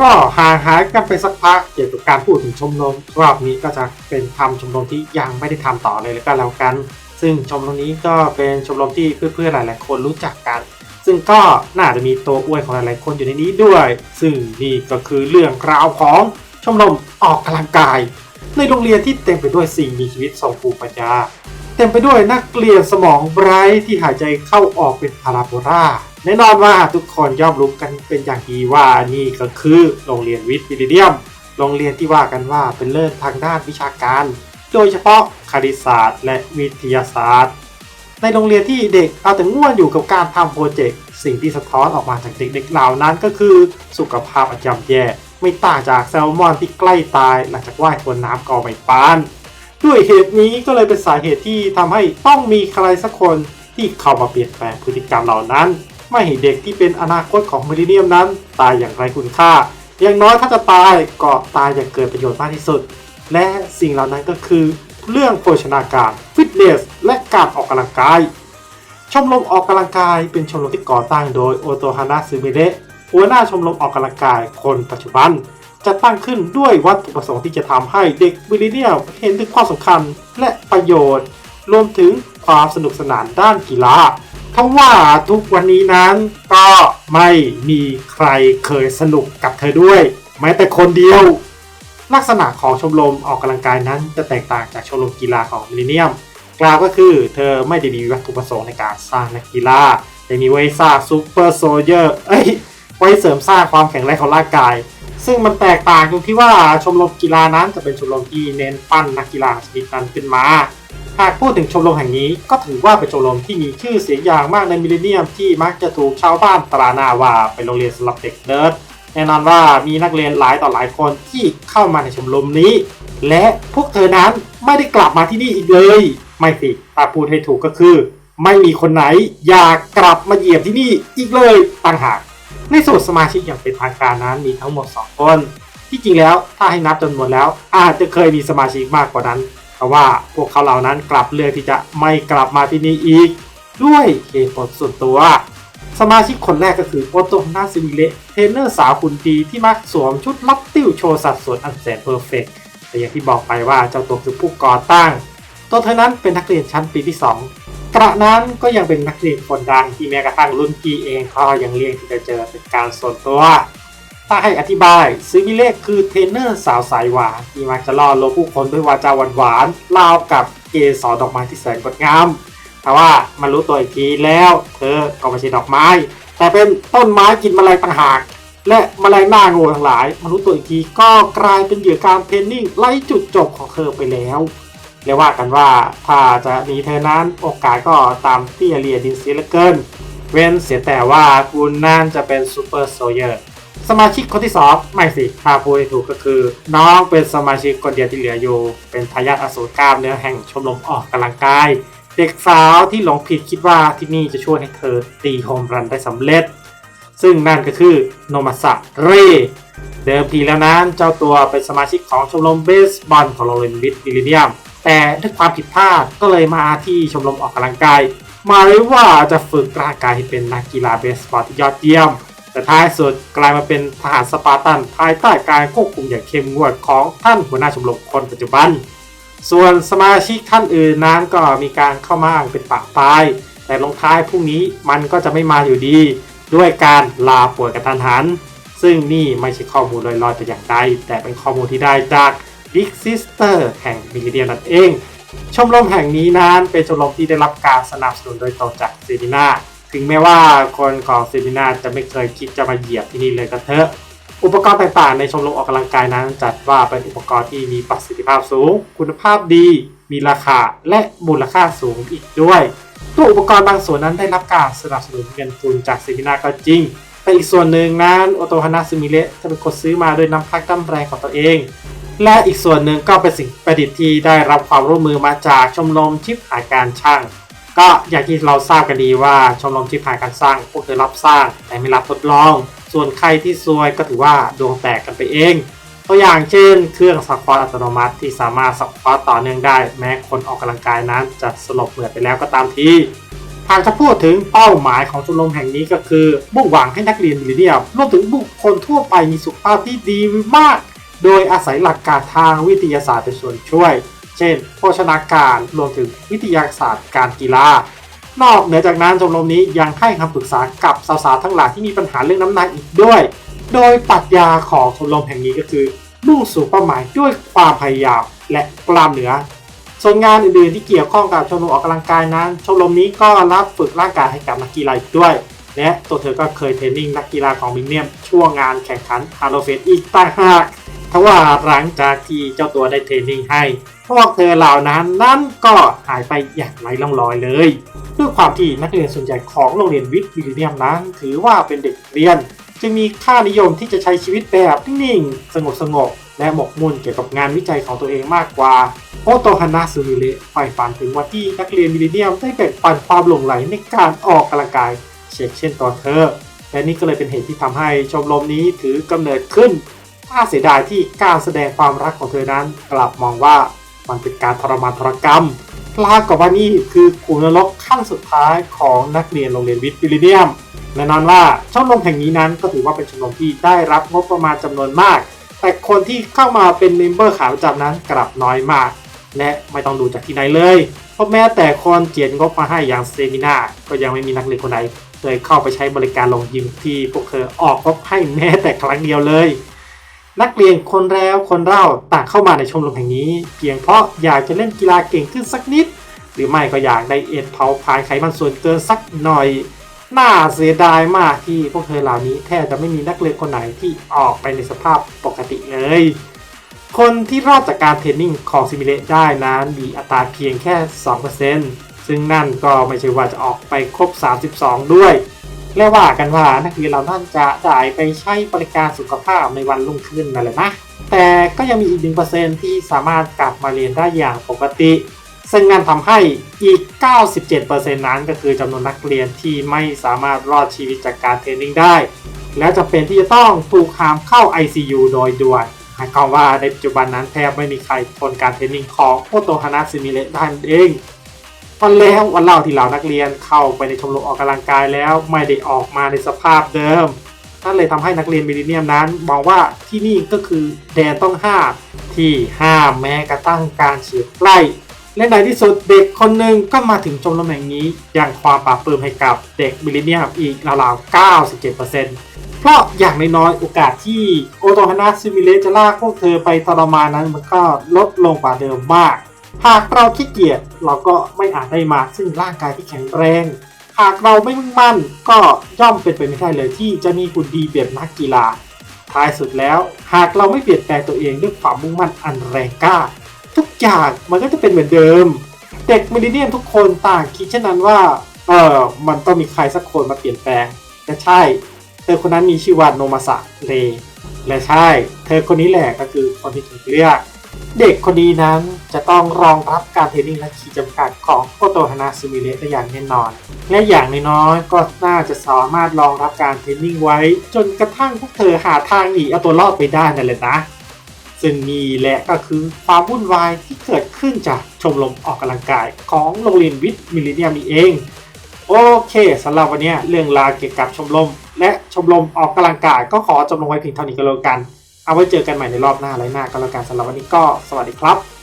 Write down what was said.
ก็ห่างหายกันไปสักพักเกี่ยวกับการพูดถึงชมรมรอบนี้ก็จะเป็นทำชมรมที่ยังไม่ได้ทำต่อเลยแล้วก็แล้วกัน ซึ่งชมรมนี้ก็เป็นชมรมที่เพื่อนๆหลายๆคนรู้จักกัน ซึ่งก็น่าจะมีตัวอ้วนของหลายๆคนอยู่ในนี้ด้วย ซึ่งนี่ก็คือเรื่องราวของชมรมออกกำลังกาย ในโรงเรียนที่เต็มไปด้วยสิ่งมีชีวิตทรงภูมิปัญญา เต็มไปด้วยนักเรียนสมองไร้ที่หายใจเข้าออกเป็นพาราโบลา แน่นอนว่าทุกคนย่อมรู้กันเป็นอย่างดีว่านี่ก็คือโรงเรียนวิทย์วิลเดียม โรงเรียนที่ว่ากันว่าเป็นเลิศทางด้านวิชาการ โดยเฉพาะคณิตศาสตร์และวิทยาศาสตร์ ในโรงเรียนที่เด็กเอาแต่ง่วนอยู่กับการทำโปรเจกต์สิ่งที่สะท้อนออกมาจากเด็กๆเหล่านั้นก็คือ สุขภาพอันย่ำแย่ไม่ต่างจากแซลมอนที่ใกล้ตายหลังจากว่ายทวนน้ำกอไม่ปานด้วยเหตุนี้ก็เลยเป็นสาเหตุที่ทำให้ต้องมีใครสักคนที่เข้ามาเปลี่ยนแปลงพฤติกรรมเหล่านั้น ไม่ให้เด็กที่เป็นอนาคตของมิลเลนเนียมนั้น ตายอย่างไรคุณค่า อย่างน้อยถ้าจะตายก็ตายอย่างเกิดประโยชน์มากที่สุด และสิ่งเหล่านั้นก็คือ เรื่องโภชนาการฟิตเนสและการออกกำลังกาย ชมรมออกกำลังกายเป็นชมรมที่ก่อตั้งโดยโอโตฮานะซึมิเดะหัวหน้าชมรมออกกำลังกายคนปัจจุบันจะตั้งขึ้นด้วยวัตถุประสงค์ที่จะทำให้เด็กมิลเลนเนียลเห็นถึงความสำคัญและประโยชน์ รวมถึงความสนุกสนานด้านกีฬา ทว่าทุกวันนี้นั้นก็ไม่มีใครเคยสนุกกับเธอด้วย แม้แต่คนเดียว ลักษณะของชมรมออกกำลังกายนั้นจะแตกต่างจากชมรมกีฬาของมิลเลนเนียม กล่าวก็คือเธอไม่ได้มีวัตถุประสงค์ในการสร้างนักกีฬาแต่มีไว้สร้างซูเปอร์โซเยอร์เอ้ยไว้เสริมสร้างความแข็งแรงของร่างกาย ซึ่งมันแตกต่างตรงที่ว่าชมรมกีฬานั้นจะเป็นชมรมที่เน้นปั้นนักกีฬาชนิดนั้นขึ้นมา หากพูดถึงชมรมแห่งนี้ก็ถือว่าเป็นชมรมที่มีชื่อเสียงอย่างมากในมิลเลนเนียมที่มักจะถูกชาวบ้านตราหน้าว่าเป็นโรงเรียนสำหรับเด็กเนิร์ดแน่นอนว่ามีนักเรียนหลายต่อหลายคนที่เข้ามาในชมรมนี้ และพวกเธอนั้นไม่ได้กลับมาที่นี่อีกเลย ไม่สิถ้าพูดให้ถูกก็คือ ไม่มีคนไหนอยากกลับมาเหยียบที่นี่อีกเลยต่างหากในส่วนสมาชิกอย่างเป็นทางการนั้นมีทั้งหมด 2 คน ที่จริงแล้วถ้าให้นับจำนวนแล้ว อาจจะเคยมีสมาชิกมากกว่านั้น แต่ว่าพวกเขาเหล่านั้นกลับเลือกที่จะไม่กลับมาที่นี่อีก ด้วยเหตุผลส่วนตัว สมาชิกคนแรกก็คือโอโตนาซิมิเลเทรนเนอร์สาวคุณดีที่มักสวมชุดลับติ้วโชว์สัดส่วนอันแสนเพอร์เฟกต์แต่อย่างที่บอกไปว่าเจ้าตัวคือผู้ก่อตั้งตัวเธอนั้นเป็นนักเรียนชั้นปีที่ 2 กระนั้นก็ยังเป็นนักเรียนคนดังที่แม้กระทั่งรุ่นพี่เองก็ยังเรียกที่จะเจอเป็นการส่วนตัว ถ้าให้อธิบายซิมิเละคือเทรนเนอร์สาวสายหวานที่มักจะล่อลวงผู้คนด้วยวาจาหวานๆราวกับเกสรดอกไม้ที่แสนงดงามแต่ว่ามันรู้ตัวอีกทีแล้วเธอก็ไม่ใช่ดอกไม้ แต่เป็นต้นไม้กินแมลงต่างหากและแมลงหน้าง่ทั้งหลายมารู้ตัวอีกทีก็กลายเป็นเหยื่อการเทนนิ่งไล่จุดจบของเธอไปแล้วเรียกว่ากันว่าถ้าจะหนีเธอนั้นโอกาสก็ตามที่เรียดินเสียเหลือเกิน เว้นเสียแต่ว่าคุณนั่นจะเป็นซูเปอร์โซเยอร์ สมาชิกคนที่สองไม่สิถ้าพูดให้ถูกก็คือ น้องเป็นสมาชิกคนเดียวที่เหลืออยู่ เป็นทายาทอสูรกล้ามเนื้อแห่งชมรมออกกำลังกาย เด็กสาวที่หลงผิดคิดว่าที่นี่จะช่วยให้เธอตีโฮมรันได้สำเร็จ ซึ่งนั่นก็คือโนมาสะเรเดิมทีแล้วนั้นเจ้าตัวเป็นสมาชิกของชมรมเบสบอลของโรงเรียนวิทวิลเลียม แต่ด้วยความผิดพลาดก็เลยมาที่ชมรมออกกำลังกาย มาเลยว่าจะฝึกร่างกายให้เป็นนักกีฬาเบสบอลที่ยอดเยี่ยม แต่ท้ายสุดกลายมาเป็นทหารสปาร์ตันภายใต้การควบคุมอย่างเข้มงวดของท่านหัวหน้าชมรมคนปัจจุบัน ส่วนสมาชิกท่านอื่นนั้นก็มีการเข้ามาเป็นปากตาย แต่ลงท้ายพรุ่งนี้มันก็จะไม่มาอยู่ดี ด้วยการลาป่วยกระทันหัน ซึ่งนี่ไม่ใช่ข้อมูลลอยๆแต่อย่างใดแต่เป็นข้อมูลที่ได้จาก Big Sister แห่งมิลเดียนั่นเอง ชมรมแห่งนี้นั้นเป็นชมรมที่ได้รับการสนับสนุนโดยตรงจากเซบินา ถึงแม้ว่าคนของเซบินาจะไม่เคยคิดจะมาเหยียบที่นี่เลยก็เถอะ อุปกรณ์ต่างๆในชมรมออกกำลังกายนั้น จัดว่าเป็นอุปกรณ์ที่มีประสิทธิภาพสูง คุณภาพดี มีราคาและมูลค่าสูงอีกด้วยตัวอุปกรณ์บางส่วนนั้นได้รับการสนับสนุนเงินทุนจากเซบินาก็จริงแต่อีกส่วนหนึ่งนั้นโอโตฮานะซึมิเละจะเป็นคนซื้อมาโดยน้ำพักน้ำแรงของตัวเอง และอีกส่วนหนึ่งก็เป็นสิ่งประดิษฐ์ที่ได้รับความร่วมมือมาจากชมรมชิปหาการช่าง ก็อย่างที่เราทราบกันดีว่าชมรมชิปหายการสร้างพวกเธอรับสร้างแต่ไม่รับทดลอง ส่วนใครที่ซวยก็ถือว่าดวงแตกกันไปเอง ตัวอย่างเช่น เครื่องสควอตอัตโนมัติที่สามารถสควอตต่อเนื่องได้ แม้คนออกกำลังกายนั้นจะสลบเหมือดไปแล้วก็ตามทีทหากจะพูดถึงเป้าหมายของชมรมแห่งนี้ก็คือมุ่งหวังให้นักเรียนมิลเลนเนียมรวมถึงบุคคลทั่วไปมีสุขภาพที่ดีมาก โดยอาศัยหลักการทางวิทยาศาสตร์เป็นส่วนช่วย เช่น โภชนาการรวมถึงวิทยาศาสตร์การกีฬา นอกเหนือจากนั้นชมรมนี้ยังให้คำปรึกษากับสาวๆทั้งหลายที่มีปัญหาเรื่องน้ำหนักอีกด้วย โดยปรัชญาของชมรมแห่งนี้ก็คือมุ่งสู่เป้าหมายด้วยความพยายามและกล้ามเนื้อส่วนงานอื่นๆที่เกี่ยวข้องกับชมรมออกกำลังกายนั้น ชมรมนี้ก็รับฝึกร่างกายให้กับนักกีฬาอีกด้วย และตัวเธอก็เคยเทรนนิ่งนักกีฬาของมิเนียมช่วงงานแข่งขันฮาโลเฟสอีกต่างหาก ทว่าหลังจากที่เจ้าตัวได้เทรนนิ่งให้ พวกเธอเหล่านั้นนั้นก็หายไปอย่างไร้ร่องรอยเลยด้วยความที่นักเรียนส่วนใหญ่ของโรงเรียนวิทย์วิลเนียมนั้น ถือว่าเป็นเด็กเรียน จึงมีค่านิยมที่จะใช้ชีวิตแบบนิ่งๆสงบและหมกมุ่นเกี่ยวกับงานวิจัยของตัวเองมากกว่าโอโตฮานาซูมิเละฝ่ฝันถึงวันที่นักเรียนมิลเลนเนียมได้แบ่งปันความหลงไหลในการออกกำลังกายเช่นเช่นตัวเธอ และนี่ก็เลยเป็นเหตุที่ทำให้ชมรมนี้ถือกำเนิดขึ้น น่าเสียดายที่การแสดงความรักของเธอนั้น กลับมองว่ามันเป็นการทรมานทรกรรมลากับว่านี่คือขุนนรกขั้นสุดท้ายของนักเรียนโรงเรียนวิทย์วิลเนียมแน่นอนว่าชมรมแห่งนี้นั้นก็ถือว่าเป็นชมรมที่ได้รับงบประมาณจำนวนมาก แต่คนที่เข้ามาเป็นเมมเบอร์ขาประจำนั้นกลับน้อยมาก และไม่ต้องดูจากที่ไหนเลย เพราะแม้แต่คนเจียดงบมาให้อย่างเซมินาก็ยังไม่มีนักเรียนคนไหนเคยเข้าไปใช้บริการลงยิมที่พวกเธอออกงบให้แม้แต่ครั้งเดียวเลย นักเรียนคนแล้วคนเล่าต่างเข้ามาในชมรมแห่งนี้ เพียงเพราะอยากจะเล่นกีฬาเก่งขึ้นสักนิด หรือไม่ก็อยากได้เอ็นเผาผลาญไขมันส่วนเกินสักหน่อย น่าเสียดายมากที่พวกเธอเหล่านี้แทบจะไม่มีนักเรียนคนไหนที่ออกไปในสภาพปกติเลย คนที่รอดจากการเทรนนิ่งของซิมิเลตได้นั้นมีอัตราเพียงแค่ 2%ซึ่งนั่นก็ไม่ใช่ว่าจะออกไปครบ 32 ด้วย และว่ากันว่านักเรียนเหล่านั้นจะได้ไปใช้บริการสุขภาพในวันรุ่งขึ้นนั่นแหละนะ แต่ก็ยังมีอีก1%ที่สามารถกลับมาเรียนได้อย่างปกติ ซึ่งนั่นทำให้อีก 97%นั้นก็คือจำนวนนักเรียนที่ไม่สามารถรอดชีวิตจากการเทรนนิ่งได้ และจำเป็นที่จะต้องถูกหามเข้า ICU โดยด่วนหมายความว่าในปัจจุบันนั้นแทบไม่มีใครทนการเทรนนิ่งของโอโตฮานะซิมิเลตได้นั่นเอง วันแล้ววันเล่าที่เหล่านักเรียนเข้าไปในชมรมออกกำลังกายแล้วไม่ได้ออกมาในสภาพเดิมนั่นเลยทำให้นักเรียนมิลเลนเนียมนั้นมองว่าที่นี่ก็คือแดนต้องห้ามที่ห้ามแม้กระทั่งการเฉียดใกล้และในที่สุดเด็กคนหนึ่งก็มาถึงชมรมแห่งนี้ อย่างความปราบปลื้มให้กับเด็กมิลเลนเนียมอีกราวๆ 97%เพราะอย่างน้อยๆโอกาสที่โอโตฮานะซิมิเลจะลากพวกเธอไปทรมานนั้นมันก็ลดลงกว่าเดิมมาก หากเราขี้เกียจเราก็ไม่อาจได้มาซึ่งร่างกายที่แข็งแรง หากเราไม่มุ่งมั่นก็ย่อมเป็นไปไม่ได้เลยที่จะมีหุ่นดีแบบนักกีฬา ท้ายสุดแล้ว หากเราไม่เปลี่ยนแปลงตัวเองด้วยความมุ่งมั่นอันแรงกล้า ทุกอย่างมันก็จะเป็นเหมือนเดิม เด็กมิลเลนเนียมทุกคนต่างคิดเช่นนั้นว่าเออมันต้องมีใครสักคนมาเปลี่ยนแปลงแต่ใช่เธอคนนั้นมีชื่อว่าโนมาสะเลและใช่ เธอคนนี้แหละก็คือคนที่ถูกเลือก เด็กคนนี้นั้นจะต้องรองรับการเทรนนิ่งและขีดจำกัดของโคโตฮานาซูมิเระได้อย่างแน่นอน และอย่างน้อยๆก็น่าจะสามารถรองรับการเทรนนิ่งไว้ จนกระทั่งพวกเธอหาทางหนีเอาตัวรอดไปได้นั่นแหละนะซึ่งนี่แหละก็คือความวุ่นวายที่เกิดขึ้นจากชมรมออกกำลังกายของโรงเรียนวิทย์มิลเลนเนียมนี่เอง โอเคสำหรับวันนี้เรื่องราวเกี่ยวกับชมรมและชมรมออกกำลังกายก็ขอจบลงไว้เพียงเท่านี้ก็แล้วกัน เอาไว้เจอกันใหม่ในรอบหน้าไรหน้าก็แล้วกันสำหรับวันนี้ก็สวัสดีครับ